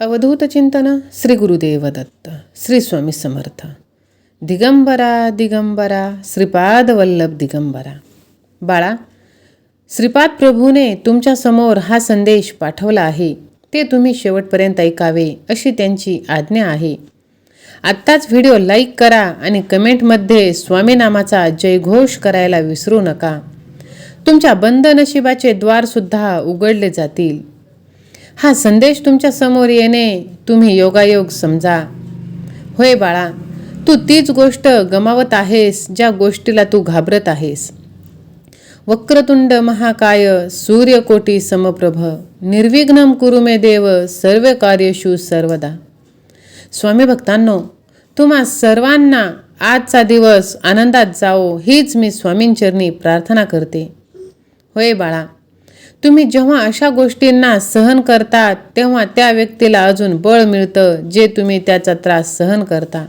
अवधूत चिंतन श्री गुरुदेव दत्त श्री स्वामी समर्थ. दिगंबरा दिगंबरा श्रीपाद वल्लभ दिगंबरा. बाळा श्रीपाद प्रभूने तुमच्यासमोर हा संदेश पाठवला आहे ते तुम्ही शेवटपर्यंत ऐकावे अशी त्यांची आज्ञा आहे. आत्ताच व्हिडिओ लाईक करा आणि कमेंटमध्ये स्वामीनामाचा जयघोष करायला विसरू नका. तुमच्या बंद नशिबाचे द्वारसुद्धा उघडले जातील. हा संदेश तुमच्यासमोर येणे तुम्ही योगायोग समजा. होय बाळा तू तीच गोष्ट गमावत आहेस ज्या गोष्टीला तू घाबरत आहेस. वक्रतुंड महाकाय सूर्यकोटी समप्रभ निर्विघ्नम कुरुमे देव सर्व कार्यशू सर्वदा. स्वामी भक्तांनो तुम्हा सर्वांना आजचा दिवस आनंदात जाओ हीच मी स्वामींचरणी प्रार्थना करते. होय बाळा तुम्ही जेव्हा अशा गोष्टींना सहन करतात तेव्हा त्या व्यक्तीला अजून बळ मिळतं जे तुम्ही त्याचा त्रास सहन करता.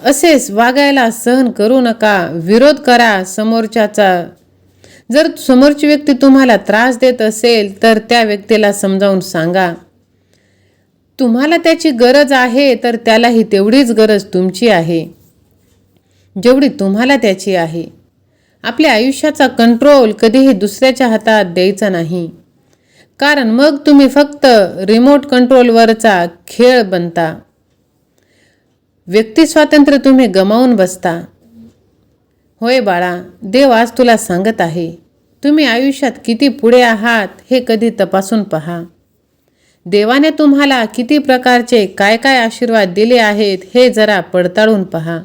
असेच वागायला सहन करू नका विरोध करा समोरच्याचा. जर समोरची व्यक्ती तुम्हाला त्रास देत असेल तर त्या व्यक्तीला समजावून सांगा. तुम्हाला त्याची गरज आहे तर त्यालाही तेवढीच गरज तुमची आहे. जेवढी तुम्हाला त्याची आहे. आपल्या आयुष्याचा कंट्रोल कधीही दुसऱ्याच्या हातात द्यायचा नाही. कारण मग तुम्ही फक्त रिमोट कंट्रोलवरचा खेळ बनता. व्यक्ती स्वातंत्र्य तुम्ही गमावून बसता. होय बाळा देव आज तुला सांगत आहे तुम्ही आयुष्यात किती पुढे आहात हे कधी तपासून पहा. देवाने तुम्हाला किती प्रकारचे काय काय आशीर्वाद दिले आहेत हे जरा पडताळून पहा.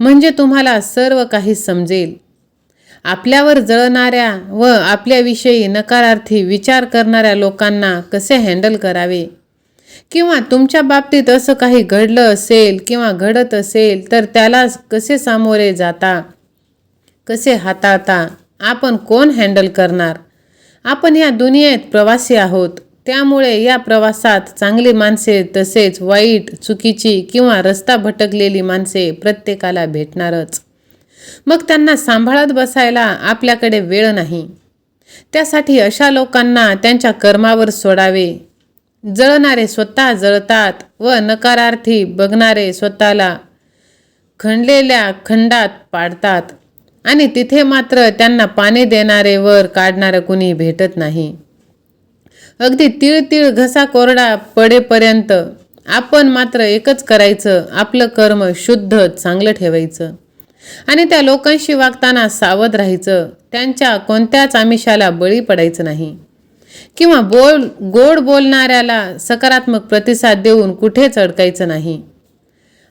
म्हणजे तुम्हाला सर्व काही समजेल. आपल्यावर जळणाऱ्या व आपल्याविषयी नकारार्थी विचार करणाऱ्या लोकांना कसे हँडल करावे? किंवा तुमच्या बाबतीत असं काही घडलं असेल किंवा घडत असेल तर त्याला कसे सामोरे जाता? कसे हाताळता? आपण कोण हँडल करणार? आपण या दुनियेत प्रवासी आहोत. त्यामुळे या प्रवासात चांगली माणसे तसेच वाईट चुकीची किंवा रस्ता भटकलेली माणसे प्रत्येकाला भेटणारच. मग त्यांना सांभाळत बसायला आपल्याकडे वेळ नाही. त्यासाठी अशा लोकांना त्यांच्या कर्मावर सोडावे. जळणारे स्वतः जळतात व नकारार्थी बघणारे स्वतःला खणलेल्या खंडात पाडतात आणि तिथे मात्र त्यांना पाणी देणारे वर काढणारं कुणी भेटत नाही. अगदी तीळ तीळ घसा कोरडा पडेपर्यंत आपण मात्र एकच करायचं आपलं कर्म शुद्ध चांगलं ठेवायचं. आणि त्या लोकांशी वागताना सावध राहायचं. त्यांच्या कोणत्याच आमिषाला बळी पडायचं नाही. किंवा बोल गोड बोलणाऱ्याला सकारात्मक प्रतिसाद देऊन कुठेच अडकायचं नाही.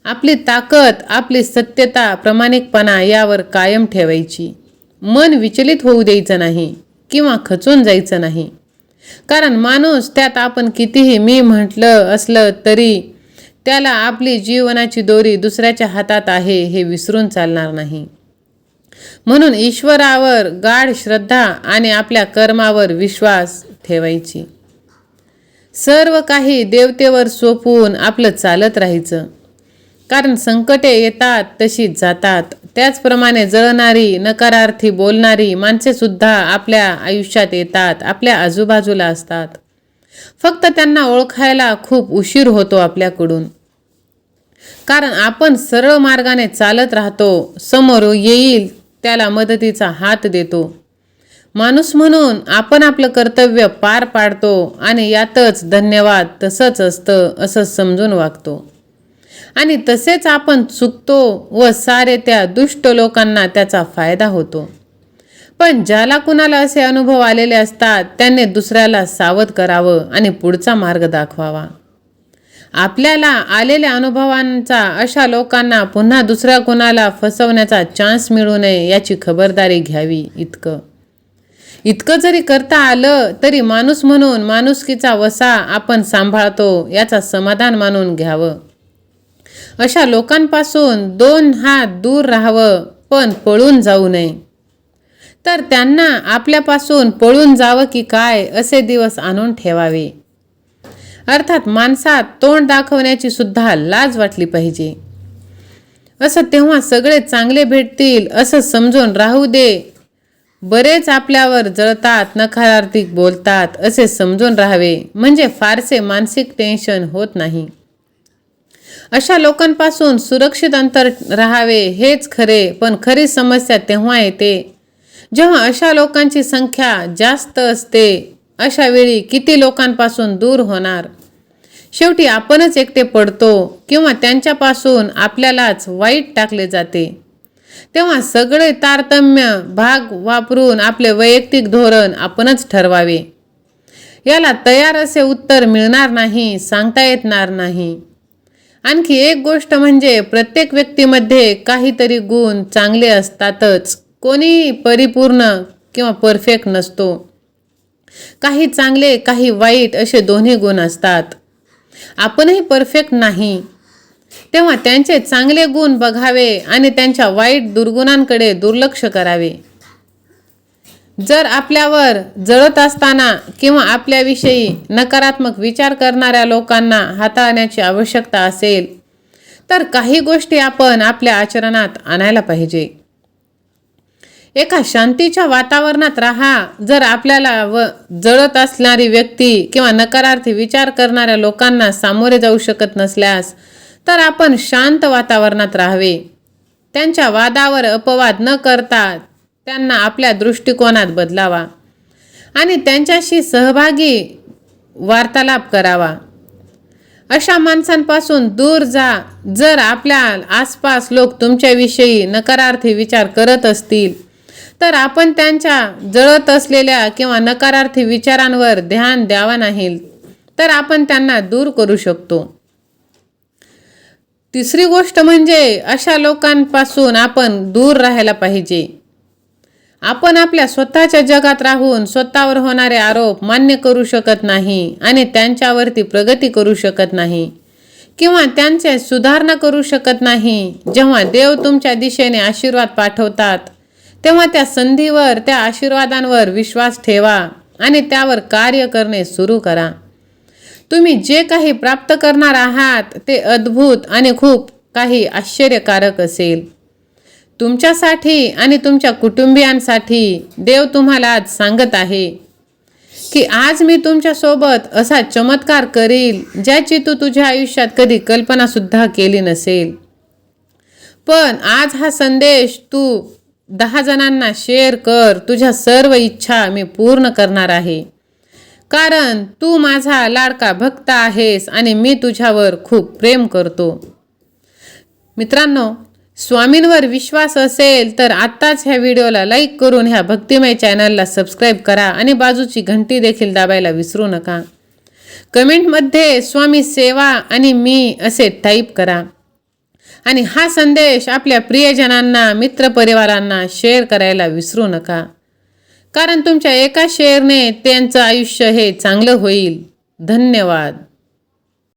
आपली ताकद आपली सत्यता प्रामाणिकपणा यावर कायम ठेवायची. मन विचलित होऊ द्यायचं नाही किंवा खचून जायचं नाही. कारण माणूस त्यात आपण कितीही मी म्हटलं असलं तरी त्याला आपली जीवनाची दोरी दुसऱ्याच्या हातात आहे हे विसरून चालणार नाही. म्हणून ईश्वरावर गाढ श्रद्धा आणि आपल्या कर्मावर विश्वास ठेवायची. सर्व काही देवतेवर सोपवून आपलं चालत राहायचं. कारण संकटे येतात तशी जातात. त्याचप्रमाणे जळणारी नकारार्थी बोलणारी माणसेसुद्धा आपल्या आयुष्यात येतात आपल्या आजूबाजूला असतात. फक्त त्यांना ओळखायला खूप उशीर होतो आपल्याकडून. कारण आपण सरळ मार्गाने चालत राहतो समोर येईल त्याला मदतीचा हात देतो. माणूस म्हणून आपण आपलं कर्तव्य पार पाडतो आणि यातच धन्यवाद तसंच असतं असं समजून वागतो. आणि तसेच आपण चुकतो व सारे त्या दुष्ट लोकांना त्याचा फायदा होतो. पण ज्याला कुणाला असे अनुभव आलेले असतात त्यांनी दुसऱ्याला सावध करावं आणि पुढचा मार्ग दाखवावा. आपल्याला आलेल्या अनुभवांचा अशा लोकांना पुन्हा दुसऱ्या कोणाला फसवण्याचा चान्स मिळू नये याची खबरदारी घ्यावी इतकं. इतकं जरी करता आलं तरी माणूस म्हणून माणुसकीचा वसा आपण सांभाळतो याचा समाधान मानून घ्यावं. अशा लोकांपासून दोन हात दूर राहावं पण पळून जाऊ नये. तर त्यांना आपल्यापासून पळून जावं की काय असे दिवस आणून ठेवावे. अर्थात माणसात तोंड दाखवण्याची सुद्धा लाज वाटली पाहिजे. असं तेव्हा सगळे चांगले भेटतील असं समजून राहू दे. बरेच आपल्यावर जळतात नकारार्थी बोलतात असे समजून राहावे. म्हणजे फारसे मानसिक टेन्शन होत नाही. अशा लोकांपासून सुरक्षित अंतर राहावे हेच खरे पण खरी समस्या तेव्हा येते. जेव्हा अशा लोकांची संख्या जास्त असते अशा वेळी किती लोकांपासून दूर होणार? शेवटी आपणच एकटे पडतो किंवा त्यांच्यापासून आपल्यालाच वाईट टाकले जाते. तेव्हा सगळे तारतम्य भाग वापरून आपले वैयक्तिक धोरण आपणच ठरवावे. याला तयार असे उत्तर मिळणार नाही सांगता येणार नाही. आणखी एक गोष्ट म्हणजे प्रत्येक व्यक्तीमध्ये काहीतरी गुण चांगले असतातच. कोणी परिपूर्ण किंवा परफेक्ट नसतो. काही चांगले काही वाईट असे दोन्ही गुण असतात. आपणही परफेक्ट नाही. तेव्हा त्यांचे चांगले गुण बघावे आणि त्यांच्या वाईट दुर्गुणांकडे दुर्लक्ष करावे. जर आपल्यावर जळत असताना किंवा आपल्याविषयी नकारात्मक विचार करणाऱ्या लोकांना हाताळण्याची आवश्यकता असेल तर काही गोष्टी आपण आपल्या आचरणात आणायला पाहिजे. एका शांतीच्या वातावरणात राहा. जर आपल्याला व जळत असणारी व्यक्ती किंवा नकारार्थी विचार करणाऱ्या लोकांना सामोरे जाऊ शकत नसल्यास तर आपण शांत वातावरणात राहावे. त्यांच्या वादावर अपवाद न करता त्यांना आपल्या दृष्टिकोनात बदलावा आणि त्यांच्याशी सहभागी वार्तालाप करावा. अशा माणसांपासून दूर जा. जर आपल्या आसपास लोक तुमच्याविषयी नकारार्थी विचार करत असतील तर आपण त्यांच्या जळत असलेल्या किंवा नकारार्थी विचारांवर ध्यान द्यावा नाही तर आपण त्यांना दूर करू शकतो. तिसरी गोष्ट म्हणजे अशा लोकांपासून आपण दूर राहायला पाहिजे. आपण आपल्या स्वतःच्या जगात राहून स्वतःवर होणारे आरोप मान्य करू शकत नाही आणि त्यांच्यावरती प्रगती करू शकत नाही किंवा त्यांचे सुधारणा करू शकत नाही. जेव्हा देव तुमच्या दिशेने आशीर्वाद पाठवतात तेव्हा त्या संधीवर त्या आशीर्वादांवर विश्वास ठेवा आणि त्यावर कार्य करणे सुरू करा. तुम्ही जे काही प्राप्त करणार आहात ते अद्भुत आणि खूप काही आश्चर्यकारक असेल. तुमच्यासाठी आणि तुमच्या कुटुंबियांसाठी देव तुम्हाला आज सांगत आहे की आज मी तुमच्यासोबत असा चमत्कार करील ज्याची तू तुझ्या आयुष्यात कधी कल्पनासुद्धा केली नसेल. पण आज हा संदेश तू दहा जणांना शेअर कर. तुझ्या सर्व इच्छा मी पूर्ण करणार आहे. कारण तू माझा लाडका भक्त आहेस आणि मी तुझ्यावर खूप प्रेम करतो. मित्रांनो स्वामींवर विश्वास असेल तर आत्ताच ह्या व्हिडिओला लाईक करून ह्या भक्तिमय चॅनलला सबस्क्राईब करा आणि बाजूची घंटी देखील दाबायला विसरू नका. कमेंटमध्ये स्वामी सेवा आणि मी असे टाईप करा. आणि हा संदेश आपल्या प्रियजनांना मित्रपरिवारांना शेअर करायला विसरू नका. कारण तुमच्या एका शेअरने त्यांचं आयुष्य हे चांगलं होईल. धन्यवाद.